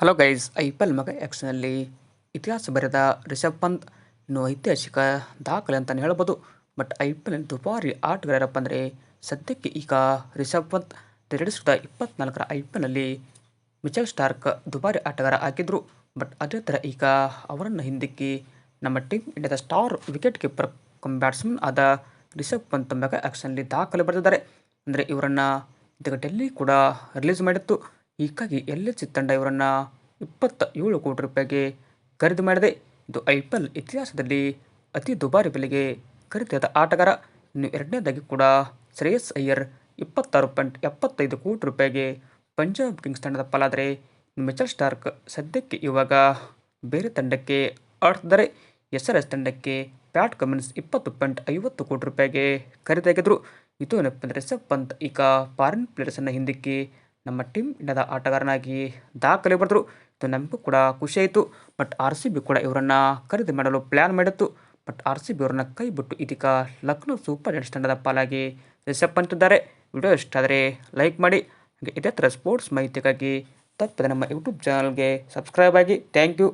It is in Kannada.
Hello guys I P L ಮಗ ಆ್ಯಕ್ಷನಲ್ಲಿ ಇತಿಹಾಸ ಬರೆದ ರಿಷಬ್ ಪಂತ್ ಇನ್ನು ಐತಿಹಾಸಿಕ ದಾಖಲೆ ಅಂತಲೇ ಹೇಳ್ಬೋದು. ಬಟ್ ಐ ಪಿ ಎಲ್ ದುಬಾರಿ ಆಟಗಾರರಪ್ಪ ಅಂದರೆ ಸದ್ಯಕ್ಕೆ ಈಗ ರಿಷಬ್ ಪಂತ್. ಎರಡು ಸಾವಿರದ ಇಪ್ಪತ್ನಾಲ್ಕರ ಐ ಪಿ ಎಲ್ನಲ್ಲಿ ಮಿಚೆಲ್ ಸ್ಟಾರ್ಕ್ ದುಬಾರಿ ಆಟಗಾರ ಆಗಿದ್ದರು ಬಟ್ ಅದೇ ಥರ ಈಗ ಅವರನ್ನು ಹಿಂದಿಕ್ಕಿ ನಮ್ಮ ಟೀಮ್ ಇಂಡಿಯಾದ star wicket keeper cum batsman ಆದ ರಿಷಬ್ ಪಂತ್ ಮೆಗಾ ಆ್ಯಕ್ಷನಲ್ಲಿ ದಾಖಲೆ ಬರೆದಿದ್ದಾರೆ. ಅಂದರೆ ಇವರನ್ನು ಇದೀಗ ಡೆಲ್ಲಿ ಕೂಡ ರಿಲೀಸ್ ಮಾಡಿತ್ತು. ಹೀಗಾಗಿ ಎಲ್ ಎಚ್ ತಂಡ ಇವರನ್ನು ಇಪ್ಪತ್ತ ಏಳು ಕೋಟಿ ರೂಪಾಯಿಗೆ ಖರೀದಿ ಮಾಡಿದೆ? ಇದು ಐ ಪಿ ಎಲ್ ಇತಿಹಾಸದಲ್ಲಿ ಅತಿ ದುಬಾರಿ ಬೆಲೆಗೆ ಖರೀದಿಯಾದ ಆಟಗಾರ. ಇನ್ನು ಎರಡನೇದಾಗಿ ಕೂಡ ಶ್ರೇಯಸ್ ಅಯ್ಯರ್ ಇಪ್ಪತ್ತಾರು ಪಾಯಿಂಟ್ ಎಪ್ಪತ್ತೈದು ಕೋಟಿ ರೂಪಾಯಿಗೆ ಪಂಜಾಬ್ ಕಿಂಗ್ಸ್ ತಂಡದ ಪಾಲಾದರೆ ಮಿಚಲ್ ಸ್ಟಾರ್ಕ್ ಸದ್ಯಕ್ಕೆ ಇವಾಗ ಬೇರೆ ತಂಡಕ್ಕೆ ಆಡ್ತಿದ್ದಾರೆ. ಎಸ್ ಆರ್ ಎಸ್ ತಂಡಕ್ಕೆ ಪ್ಯಾಟ್ ಕಮಿನ್ಸ್ ಇಪ್ಪತ್ತು ಪಾಯಿಂಟ್ ಐವತ್ತು ಕೋಟಿ ರೂಪಾಯಿಗೆ ಖರೀದಿಯಾಗಿದ್ದರು. ಇದು ಏನಪ್ಪ ಅಂದರೆ ರಿಷಬ್ ಪಂತ್ ಈಗ ಫಾರಿನ್ ಪ್ಲೇಯರ್ಸನ್ನು ಹಿಂದಿಕ್ಕಿ ನಮ್ಮ ಟೀಮ್ ಇಂಡಿಯಾದ ಆಟಗಾರನಾಗಿ ದಾಖಲೆ ಬರೆದರು. ಇದು ನಮಗೂ ಕೂಡ ಖುಷಿಯಾಯಿತು ಬಟ್ ಆರ್ ಸಿ ಬಿ ಕೂಡ ಇವರನ್ನು ಖರೀದಿ ಮಾಡಲು ಪ್ಲ್ಯಾನ್ ಮಾಡಿತ್ತು. ಬಟ್ ಆರ್ ಸಿ ಬಿ ಅವರನ್ನ ಕೈ ಬಿಟ್ಟು ಇದೀಗ ಲಕ್ನೋ ಸೂಪರ್ ಜೈಂಟ್ಸ್ ತಂಡದ ಪಾಲಾಗಿ ರಿಸೆಪ್ ಅಂತಿದ್ದಾರೆ ವಿಡಿಯೋ ಇಷ್ಟ ಲೈಕ್ ಮಾಡಿ. ಹಾಗೆ ಇದೇ ಥರ ಸ್ಪೋರ್ಟ್ಸ್ ಮಾಹಿತಿಗಾಗಿ ತಪ್ಪದೆ ನಮ್ಮ ಯೂಟ್ಯೂಬ್ ಚಾನಲ್ಗೆ ಸಬ್ಸ್ಕ್ರೈಬ್ ಆಗಿ. Thank you